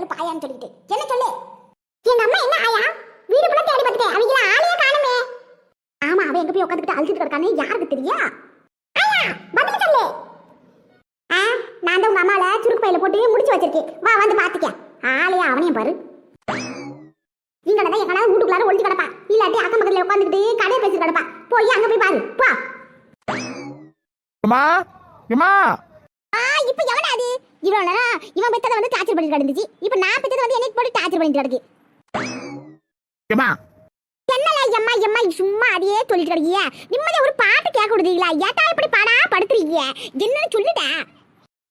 ஏதாவது பாயான்னு சொல்லிட்டு என்ன சொல்லு? எங்க அம்மா என்ன ஆயா? வீடு கூட தேடி பார்த்துட்டேன் அவங்க ஆளையே காணுமே. ஆமா அவ எங்க போய் உட்காந்துக்கிட்டு அழுதுட்டு கிடக்கானே யாருக்கு தெரியா? ஆயா பதில் சொல்லு. ஆ நான் தான் உங்க அம்மால சுருக்கு பையில போட்டு முடிச்சு வச்சிருக்கேன். வா வந்து பாத்துக்க ஆளையா அவனையும் பாரு. இங்க தான் எங்கனா வீட்டுக்குள்ளார ஒளிஞ்சு கிடப்பா. இல்லாட்டி அக்கம் பக்கத்துல உட்காந்துக்கிட்டு கடையை பேசி கிடப்பா. போய் அங்க போய் பாரு. போ. ஏமா ஏமா ஆ இப்போ எவனா அது? இவ்வளவு நேரம் இவன் பெத்ததை வந்து டார்ச்சர் பண்ணிட்டு கிடந்துச்சு. இப்போ நான் பெத்ததை வந்து என்னைக்கு போட்டு டார்ச்சர் பண்ணிட்டு கிடக்கு? ஏமா என்னல எம்மா எம்மா சும்மா அதையே சொல்லிட்டு கிடக்கிய? நிம்மதியா ஒரு பாட்டு கேட்க விடுறீங்களா? ஏட்டா இப்படி பாடா படுத்துறீங்க? என்னன்னு சொல்லுடா.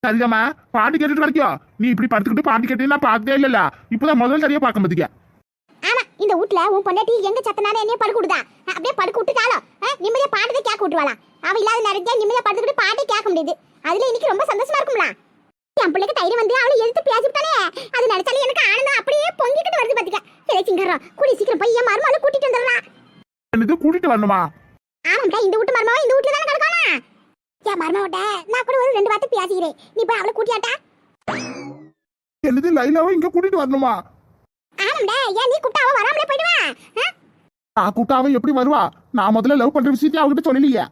சரிதாம்மா பாட்டு கேட்டுட்டு கிடைக்கோ நீ இப்படி படுத்துக்கிட்டு பாட்டு கேட்டு நான் பார்த்ததே இல்லல்ல. இப்பதான் முதல்ல சரியா பார்க்க மாட்டீங்க ஆமா இந்த வீட்ல உன் பொண்டாட்டி எங்க சத்தனால என்னைய படுக்க விடுதா? அப்படியே படுக்க விட்டுட்டாலும் நிம்மதியா பாட்டதை கேட்க விட்டுவாளா அவ இல்லாத நேரத்தையா நிம்மதியா படுத்துக்கிட்டு பாட்டே கேட்க முடியுது. அதுல இன்னைக்கு ரொம்ப சந்தோஷமா தைரியம் பேசிவிட்டானே அது நினைச்சாலே எனக்கு ஆனந்தம் அப்படியே பொங்கிக்கிட்டு வருது பாத்துக்க சரி சிங்கரம் கூடி சீக்கிரம் போய் என் மருமகளை கூட்டிட்டு வந்துடுறா இது கூட்டிட்டு வரணுமா? ஆமாண்டா இந்த வீட்டு மருமவன் இந்த வீட்டுல தானே கிடக்கானா என் மருமகிட்ட நான் கூட ஒரு ரெண்டு வார்த்தை பேசிக்கிறேன். நீ போய் அவளை கூட்டியாட்டா? என்னது லைலாவும் இங்க கூட்டிட்டு வரணுமா? ஆமாண்டா ஏன் நீ கூப்பிட்டா அவ வராமலே போயிடுவா? ஆ? நான் கூப்பிட்டா அவன் எப்படி வருவா? நான் முதல்ல லவ் பண்ற விஷயத்தையும் அவகிட்ட சொல்லலையே.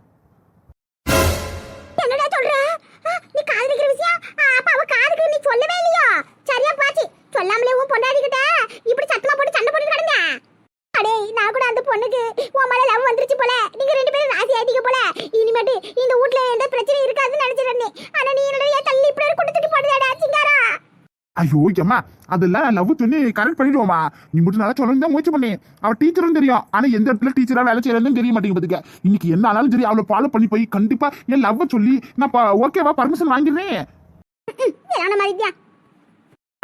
ஐயோ ஏம்மா அதெல்லாம் லவ் சொல்லி கரெக்ட் பண்ணிடுவோமா நீ மட்டும் நல்லா சொல்லணும் தான் முயற்சி பண்ணி அவ டீச்சரும் தெரியும். ஆனா எந்த இடத்துல டீச்சரா வேலை செய்யறதுன்னு தெரிய மாட்டேங்குது இன்னைக்கு என்ன ஆனாலும் சரி அவளை ஃபாலோ பண்ணி போய் கண்டிப்பா என் லவ் சொல்லி நான் ஓகேவா பர்மிஷன் வாங்கிடுறேன்.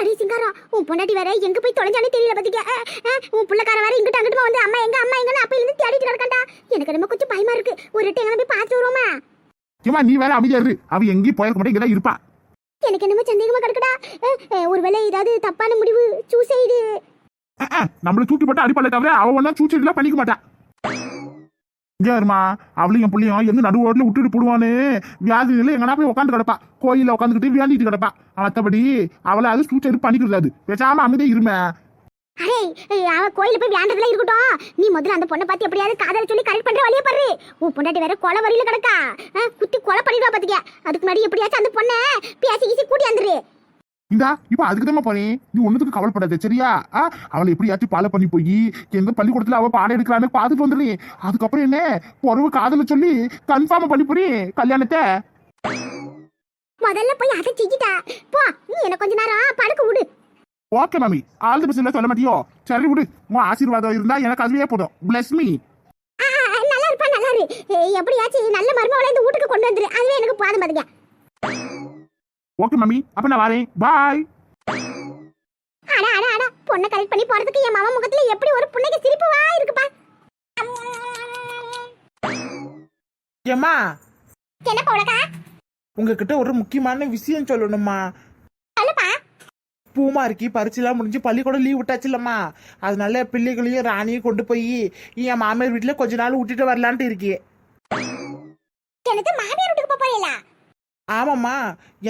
அடி சிங்காரா உன் பொண்டாட்டி வேற எங்க போய் தொலைஞ்சானே தெரியல பாத்துக்க. உன் புள்ளக்கார வேற இங்கிட்ட அங்கிட்டு வந்து அம்மா எங்க அம்மா எங்கன்னு அப்ப இருந்து தேடிட்டு கிடக்கண்டா எனக்கு ரொம்ப கொஞ்சம் பயமா இருக்கு. ஒரு எங்க போய் பார்த்து வருவோமா? ஏமா நீ வேற அமைதியா இரு. அவ எங்கேயும் போயிருக்க மாட்டேன் இங்கதான் இருப்பா. எனக்கு என்னமோ சந்தேகமா கிடக்குடா. ஒருவேளை ஏதாவது தப்பான முடிவு சூசைடு நம்மள தூக்கி போட்டு அடிப்படை தவிர அவ ஒன்னா சூச்சடிலாம் பண்ணிக்க மாட்டா இங்க வருமா அவளையும் என் பிள்ளையும் எந்த நடு ரோட்ல விட்டுட்டு போடுவான்னு இல்லை எங்கனா போய் உட்காந்து கிடப்பா. கோயில உட்காந்துக்கிட்டு வியாண்டிட்டு கிடப்பா. மத்தபடி அவளை அது சூச்சடி பண்ணிக்கிறது அது. பேசாம அமைதியே இருமே. அரே அவ கோயில போய் விளையாண்டதுல இருக்கட்டும். நீ முதல்ல அந்த பொண்ணை பத்தி எப்படியாவது காதல சொல்லி கரெக்ட் பண்ற வழியை பாரு. உன் பொண்டாட்டி வேற கொலை வரியில கிடக்கா. குத்தி கொலை பண்ணிடுவா பாத்துக்க அதுக்கு முன்னாடி எப்படியாச்சும் அந்த பொண்ணை பேசி கீசி கூட்டி வந்துரு. இந்தா இப்ப அதுக்கு தான் போறேன் நீ ஒண்ணுத்துக்கு கவலைப்படாத சரியா? ஆ, அவளை எப்படியாச்சும் பாலை பண்ணி போய் எங்க பள்ளிக்கூடத்துல அவ பாடம் எடுக்கலான்னு பார்த்துட்டு வந்துடுறேன். அதுக்கப்புறம் என்ன? பொறவு காதல சொல்லி கன்ஃபார்ம் பண்ணி போறேன் கல்யாணத்தை. முதல்ல போய் அதை செஞ்சிட்டா போ நீ என்ன கொஞ்ச நேரம் படுக்க விடு. ஓகே மாமி ஆல் தி பெஸ்ட் சொல்ல மாட்டியோ? சரி விடு. உன் ஆசீர்வாதம் இருந்தா எனக்கு அதுவே போதும். பிளஸ் மீ நல்லா இருப்பா நல்லா இரு. எப்படியாச்சும் நல்ல மருமகளை இந்த வீட்டுக்கு கொண்டு வந்துரு. அதுவே எனக்கு போதும் பாத்துக்க. ஓகே மாமி அப்ப நான் வரேன். பாய் அட அட அட. பொண்ணை கரெக்ட் பண்ணி போறதுக்கு என் மாமா முகத்துல எப்படி ஒரு புண்ணைக்கு சிரிப்பு வா இருக்குப்பா. ஏம்மா? என்ன பவுலக்கா உங்ககிட்ட ஒரு முக்கியமான விஷயம் சொல்லணுமா பூமாரிக்கு பரிச்சுலாம் முடிஞ்சு பள்ளிக்கூடம் லீவ் விட்டாச்சுல்லம்மா அதனால பிள்ளைகளையும் ராணியும் கொண்டு போய் என் மாமியார் வீட்டில் கொஞ்ச நாள் விட்டுட்டு வரலான்ட்டு போறீங்களா? ஆமாம்மா.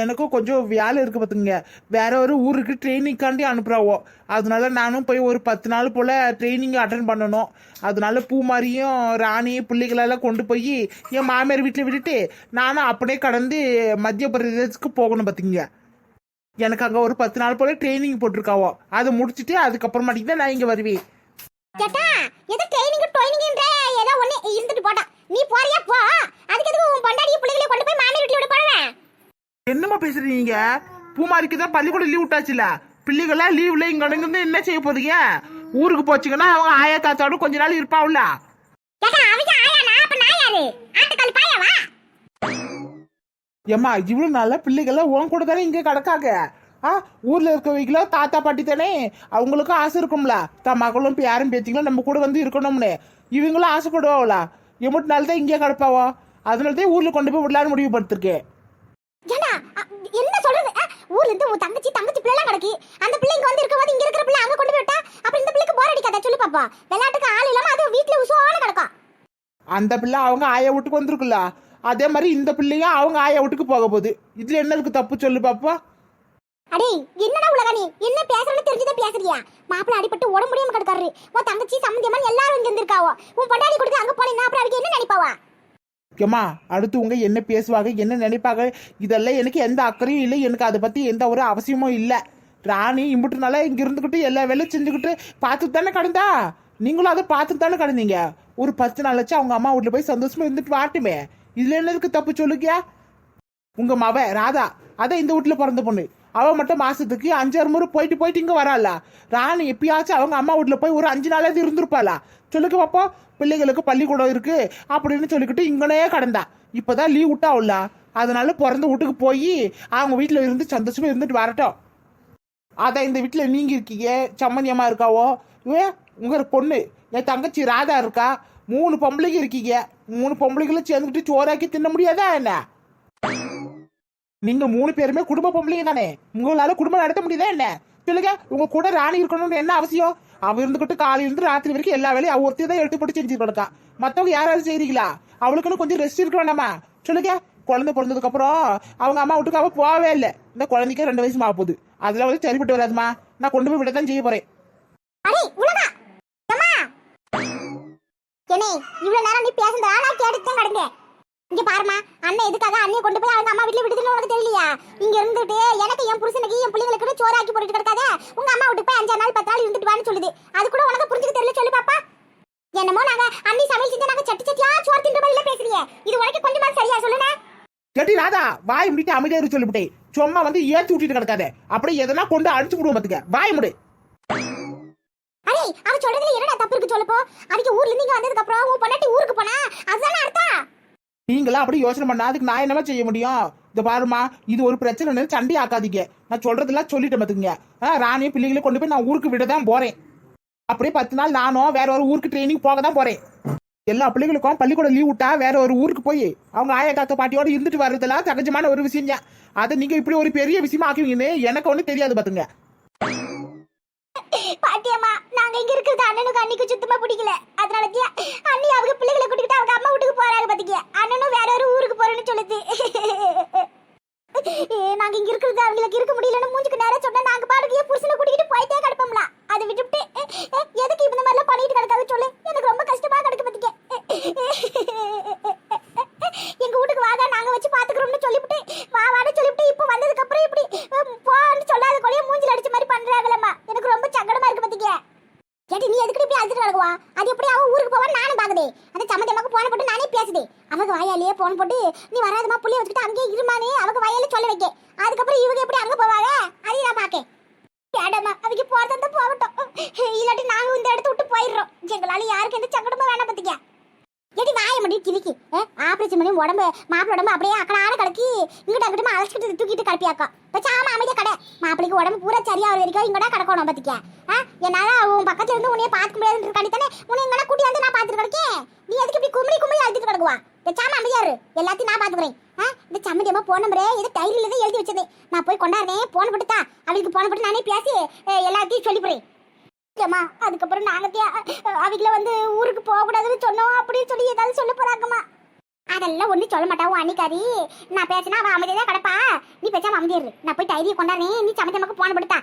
எனக்கும் கொஞ்சம் வேலை இருக்கு பார்த்துங்க வேற ஒரு ஊருக்கு ட்ரைனிங்காண்டி அனுப்புகிறாவோ அதனால நானும் போய் ஒரு பத்து நாள் போல் ட்ரைனிங் அட்டன் பண்ணணும். அதனால பூமாரியும் ராணி பிள்ளைகளெல்லாம் கொண்டு போய் என் மாமியார் வீட்டில் விட்டுட்டு நானும் அப்படியே கடந்து மத்திய பிரதேசத்துக்கு போகணும் பார்த்துங்க எனக்கு அங்கே ஒரு பத்து நாள் போல் ட்ரைனிங் போட்டிருக்காவோ. அதை முடிச்சுட்டு அதுக்கப்புறமாட்டிக்கு தான் நான் இங்கே வருவேன். கேட்டா ஏதோ ட்ரைனிங் ட்ரைனிங்ன்ற ஏதோ ஒண்ணு இருந்துட்டு போட்டா நீ போறியா? போ. அதுக்கு எதுக்கு உன் பொண்டாடி பிள்ளைகளை கொண்டு போய் மாமியார் வீட்டுல விட போறேன் என்னம்மா பேசுறீங்க பூமாரிக்கு தான் பள்ளிக்கூடம் லீவ் விட்டாச்சுல. பிள்ளைகள்லாம் லீவ்ல இங்க இருந்து என்ன செய்ய போதுங்க ஊருக்கு போச்சுங்கன்னா அவங்க ஆயா தாத்தாவோட கொஞ்ச நாள் இருப்பாவுல. கேட்டா அவங்க ஆயானா அப்ப நான் யாரு? ஆட்டுக்கால் பாயாவா? ஏம்மா இவ்வளவு நாளா பிள்ளைகள்லாம் உன் கூட தானே இங்க கிடக்காங்க? ஆ ஊர்ல இருக்கவங்களோ தாத்தா பாட்டி தானே? அவங்களுக்கும் ஆசை இருக்கும்ல. தான் மகளும் பேரும் பேத்திங்களும் நம்ம கூட வந்து இருக்கணும்னு. இவங்களும் ஆசைப்படுவாங்களா? எம்பிட்டு நாள் தான் இங்கே கிடப்பாவோ? அதனால தான் ஊர்ல கொண்டு போய் விடலான்னு முடிவு படுத்திருக்கேன். அ, என்ன சொல்றது? ஊர்ல இருந்து உன் தங்கச்சி தங்கச்சி பிள்ளை எல்லாம் கிடக்கு. அந்த பிள்ளை இங்க வந்து இருக்கும்போது இங்க இருக்கிற பிள்ளை அங்க கொண்டு போய் விட்டா அப்புறம் இந்த பிள்ளைக்கு போர் அடிக்காதா? சொல்லு பாப்பா. விளையாட்டுக்கு ஆள் இல்லாம அது வீட்டுல உசுவான கிடக்கும். அந்த பிள்ளை அவங்க ஆயா வீட்டுக்கு வந்திருக்குல்ல. அதே மாதிரி இந்த பிள்ளையும் அவங்க ஆயா வீட்டுக்கு போக போகுது. இதுல என்ன இருக்கு? தப்பு சொல்லு பாப்பா. அடே என்னடா உலக நீ? என்ன பேசுறன்னு தெரிஞ்சுதான் பேசுறியா? மாப்பிள்ள அடிபட்டு உடம்பு முடியாம கிடக்காரு. உன் தங்கச்சி சம்மந்தியமா எல்லாரும் இங்க இருந்திருக்காவோ? உன் பொண்டாடி கொடுத்து அங்க போனீங்கன்னா அப்புறம் அவருக்கு என்ன நினைப்பாவா? ஏம்மா அடுத்தவங்க என்ன பேசுவாங்க என்ன நினைப்பாங்க? இதெல்லாம் எனக்கு எந்த அக்கறையும் இல்லை. எனக்கு அதை பத்தி எந்த ஒரு அவசியமும் இல்லை. ராணி இம்புட்டுனால இங்க இருந்துகிட்டு எல்லா வேலையும் செஞ்சுக்கிட்டு பார்த்துட்டு தானே கடந்தா? நீங்களும் அதை பார்த்துட்டு தானே கடந்தீங்க? ஒரு பத்து நாள் வச்சு அவங்க அம்மா வீட்டுல போய் சந்தோஷமா இருந்துட்டு வாட்டுமே இதுல என்னதுக்கு தப்பு சொல்லுக்கியா? உங்க மவ ராதா அதான் இந்த வீட்டுல பிறந்த பொண்ணு. அவ மட்டும் மாசத்துக்கு அஞ்சாறு முறை போயிட்டு போயிட்டு இங்க வராள? ராணி எப்பயாச்சும் அவங்க அம்மா வீட்டுல போய் ஒரு அஞ்சு நாளாவது இருந்திருப்பாளா? சொல்லுக்கு பாப்பா. பிள்ளைகளுக்கு பள்ளிக்கூடம் இருக்கு அப்படின்னு சொல்லிக்கிட்டு இங்கனே கடந்தா. இப்பதான் லீவ் உள்ள. அதனால பிறந்த வீட்டுக்கு போய் அவங்க வீட்டுல இருந்து சந்தோஷமா இருந்துட்டு வரட்டும். அதான் இந்த வீட்டுல நீங்க இருக்கீங்க. சம்மந்தியம்மா இருக்காவோ? இவ உங்க பொண்ணு. என் தங்கச்சி ராதா இருக்கா? மூணு பொம்பளைங்க இருக்கீங்க. மூணு பொம்பளைங்களும் சேர்ந்துக்கிட்டு சோறாக்கி தின்ன முடியாதா என்ன? நீங்க மூணு பேருமே குடும்ப பொம்பளைங்க தானே. உங்களால குடும்பம் நடத்த முடியுதா என்ன? சொல்லுங்க உங்க கூட ராணி இருக்கணும்னு என்ன அவசியம்? அவ இருந்துகிட்டு காலையில இருந்து ராத்திரி வரைக்கும் எல்லா வேலையும் அவ ஒருத்தி தான் எடுத்து போட்டு செஞ்சுட்டு மத்தவங்க யாராவது செய்றீங்களா? அவளுக்குன்னு கொஞ்சம் ரெஸ்ட் இருக்க வேண்டாமா? சொல்லுங்க குழந்தை பிறந்ததுக்கு அப்புறம் அவங்க அம்மா வீட்டுக்கு அவ போகவே இல்லை. இந்த குழந்தைக்கு ரெண்டு வயசு ஆக போகுது அதுல வந்து சரிப்பட்டு வராதுமா. நான் கொண்டு போய் விட தான் செய்ய போறேன். அண்ணே இவ்வளவு நேரம் நீ பேசுனதா ஆனா கேட்டுட்டு கிடங்க இங்க பாருமா அண்ணன் எதுக்காக அண்ணியை கொண்டு போய் அவங்க அம்மா வீட்டுல விடுதுன்னு உனக்கு தெரியலையா? இங்க இருந்துட்டு எனக்கு என் புருஷனுக்கு என் பிள்ளைங்களுக்கு சோறாக்கி போட்டுட்டு கிடக்காத? உங்க அம்மா வீட்டுக்கு போய் அஞ்சா நாள் பத்து நாள் இருந்துட்டு வான்னு சொல்லுது. அது கூட உனக்கு புரிஞ்சுக்க தெரியல சொல்லு பாப்பா. என்னமோ நாங்க அண்ணி சமையல் செஞ்சு நாங்க சட்டி சட்டியா சோறு தின்ற மாதிரி பேசுறீங்க இது உனக்கு கொஞ்சமா சரியா சொல்லுங்க கேட்டி ராதா வாய் முடிட்டு அமைதியா இரு சொல்லிவிட்டேன். சும்மா வந்து ஏத்தி விட்டுட்டு கிடக்காத. அப்படியே எதனா கொண்டு அடிச்சு விடுவோம் பாத்துக்க. வாய் முடி. சொல்லப்போ அதுக்கு ஊர்ல இருந்து இங்க வந்ததுக்கு அப்புறம் உன் பொண்டாட்டி ஊருக்கு போனா? அதுதானே அர்த்தம்? நீங்களா அப்படி யோசனை பண்ணா? அதுக்கு நான் என்னமா செய்ய முடியும்? இந்த பாருமா இது ஒரு பிரச்சனை சண்டை ஆக்காதீங்க. நான் சொல்றதெல்லாம் சொல்லிட்டேன் பாத்துங்க ராணியும் பிள்ளைகளையும் கொண்டு போய் நான் ஊருக்கு விட தான் போறேன். அப்படியே பத்து நாள் நானும் வேற ஒரு ஊருக்கு ட்ரைனிங் போக தான் போறேன். எல்லா பிள்ளைகளுக்கும் பள்ளிக்கூடம் லீவ் விட்டா வேற ஒரு ஊருக்கு போய் அவங்க ஆயா தாத்தா பாட்டியோட இருந்துட்டு வர்றதெல்லாம் சகஜமான ஒரு விஷயம் தான் அதை நீங்க இப்படி ஒரு பெரிய விஷயமா ஆக்குவீங்கன்னு எனக்கு ஒன்றும் தெரியாது பாத்துங்க பாட்டியம்மா நாங்க இங்க இருக்கிறது அண்ணனுக்கு அண்ணிக்கு சுத்தமா பிடிக்கல. அதனால அண்ணி அவங்க பிள்ளைகளை கூட்டிக்கிட்டு அவங்க அம்மா வீட்டுக்கு போறாங்க பாத்தீங்க அண்ணனும் வேற ஒரு ஊருக்கு போறேன்னு சொல்லுது ஏ, நாங்க இங்க இருக்கிறது அவங்களுக்கு இருக்க முடியலன்னு மூஞ்சுக்கு நேரம் சொன்னா நாங்க பாட்டுக்கு என் புருஷனை கூட்டிட்டு போயிட்டே கிடப்போம்ல அதை விட்டுவிட்டு எ, எ, எதுக்கு இந்த மாதிரிலாம் பண்ணிட்டு கிடக்காது சொல்லு எனக்கு ரொம்ப கஷ்டமா கிடக்கு பாத்தீங்க எங்க வீட்டுக்கு வாங்க நாங்க வச்சு பாத்துக்கிறோம்னு சொல்லிவிட்டு வா வான்னு சொல்லிவிட்டு இப்போ வந்ததுக்கு அப்புறம் இப்படி உம், போன்னு சொல்லாத கொலைய மூஞ்சில அடிச்ச மாதிரி பண்றாங்களம்மா எனக்கு ரொம்ப சங்கடமா இருக்கு பாத்தீங்க கேட்டி நீ எதுக்கு இப்படி அழுதுட்டு கிடக்குவா அது எப்படி அவன் ஊருக்கு போவான்னு நானும் பாக்குதே அந்த சம்மந்தமாக்கு போன போட்டு நானே பேசுதே அவங்க வாயாலேயே போன் போட்டு நீ வராதமா புள்ளிய வச்சுக்கிட்டு அங்கேயே இருமானே அவங்க வாயால சொல்ல வைக்க அப்புறம் இவங்க எப்படி அங்க போவாங்க? அதையும் நான் பாக்கேன் வேண்டாமா அதுக்கு போறதா போகட்டும். இல்லாட்டி நாங்க இந்த இடத்த விட்டு போயிடுறோம். எங்களால யாருக்கு எந்த சங்கடமும் வேணாம் பாத்தீங்க எடி வாய முடியும் கிளிக்கு ஆபரேஷன் பண்ணி உடம்பு மாப்பிள உடம்பு அப்படியே அக்கடான கிடக்கி இங்கிட்ட அங்கிட்ட அழைச்சிட்டு தூக்கிட்டு கடுப்பியாக்கா வச்சாம அமைதியா கடை. மாப்பிளைக்கு உடம்பு பூரா சரியா வரைக்கும் இங்கடா கிடக்கணும் பாத்திக்க. என்னால உன் பக்கத்துல இருந்து உன்னைய பார்க்க முடியாதுன்னு இருக்காண்டி தானே. உன்னை இங்கடா கூட்டி வந்து நான் பாத்துட்டு கிடக்கேன். நீ எதுக்கு இப்படி கும்பி கும்பி அழுத்திட்டு கிடக்குவா? வச்சாம அமைதியாரு எல்லாத்தையும் நான் பாத்துக்கிறேன் ஆ, இந்த சம்மதியமா போன முறை இது டைரியில தான் எழுதி வச்சது நான் போய் கொண்டாடுறேன் போன போட்டு தான் அவளுக்கு போன போட்டு நானே பேசி எல்லாத்தையும் சொல்லி போறேன் அதுக்கப்புறம் நாங்க அவங்கள வந்து ஊருக்கு போகக்கூடாதுன்னு சொன்னோம் அப்படின்னு சொல்லி ஏதாவது சொல்ல போறாங்கம்மா. அதெல்லாம் ஒன்றும் சொல்ல மாட்டாவும் அன்னிக்காரி. நான் பேசினா அவன் அமைதியா கிடப்பா. நீ பேசாம அமைதியிரு நான் போய் டைரியை கொண்டாடுறேன். நீ சமைச்ச மக்கள் போன படுத்தா